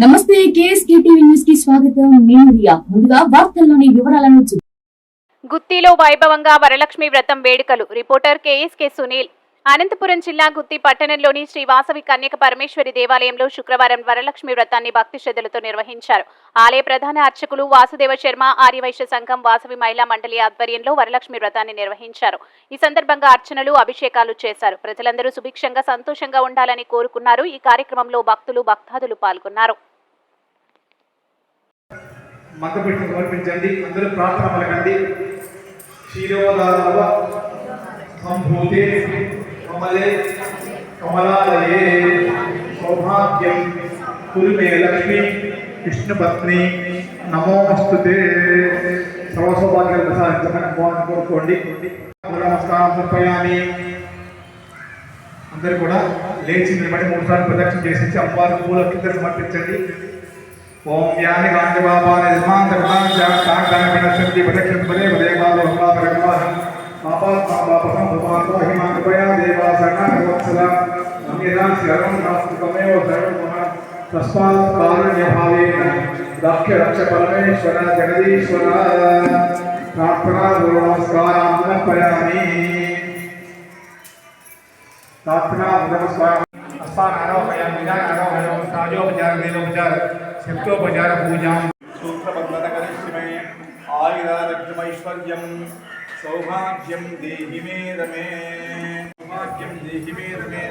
నమస్తే KSK TV న్యూస్కి స్వాగతం. నేను రియా. ముందుగా వార్తల్లోని వివరాలను చూ- గుత్తిలో వైభవంగా వరలక్ష్మి వ్రతం వేడుకలు. Reporter KSK Sunil. అనంతపురం జిల్లా గుత్తి పట్టణంలోని శ్రీ వాసవి కన్యక పరమేశ్వరి దేవాలయంలో శుక్రవారం వరలక్ష్మి వ్రతాన్ని భక్తి శ్రద్ధలతో నిర్వహించారు. ఆలయ ప్రధాన అర్చకులు వాసుదేవ శర్మ ఆర్యవైశ్య సంఘం వాసవి మహిళా మండలి ఆధ్వర్యంలో వరలక్ష్మి వ్రతాన్ని నిర్వహించారు. ఈ సందర్భంగా అర్చనలు అభిషేకాలు చేశారు. ప్రజలందరూ సుభిక్షంగా సంతోషంగా ఉండాలని కోరుకున్నారు. ఈ కార్యక్రమంలో భక్తులు భక్తాదులు పాల్గొన్నారు. ప్రార్థన సంభూతే కమలే కమలాలయే సౌభాగ్యం కురుమే లక్ష్మి విష్ణుపత్ని నమోస్తుతే సర్వ సౌభాగ్యాలు ప్రసాదించమని భగవాన్ కోరుకోండి నమస్కారం సమర్పయామి అందరూ కూడా లేచి నిలబడి మూడు సార్లు ప్రదక్షిణ చేసి అమ్మవారి పూల కింద సమర్పించండి ఓం యాని గాంధీ బాబా దర్భాన్ ప్రదక్షిణ పదే పదే బాలో హంగా బాబా బాబా कृपया देवा शरणागवत्सला अन्यथा शरणं नास्ति त्वमेव शरणं मम तस्मात् कारुण्यभावेन रक्ष रक्ष परमेश्वर जगदीश्वर। प्रार्थना नमस्कारां समर्पयामि। प्रार्थना नमस्कार अस्मान आरोहयाम। विधान पूजा सूत्र बदलता शक्तोपचार शिवाय सूत्रबद्धतकरिष्यमे आयुरारभ्यमैश्वर्यम् सौभाग्यं देहि मे रमे। सौभाग्यं देहि मे रमे।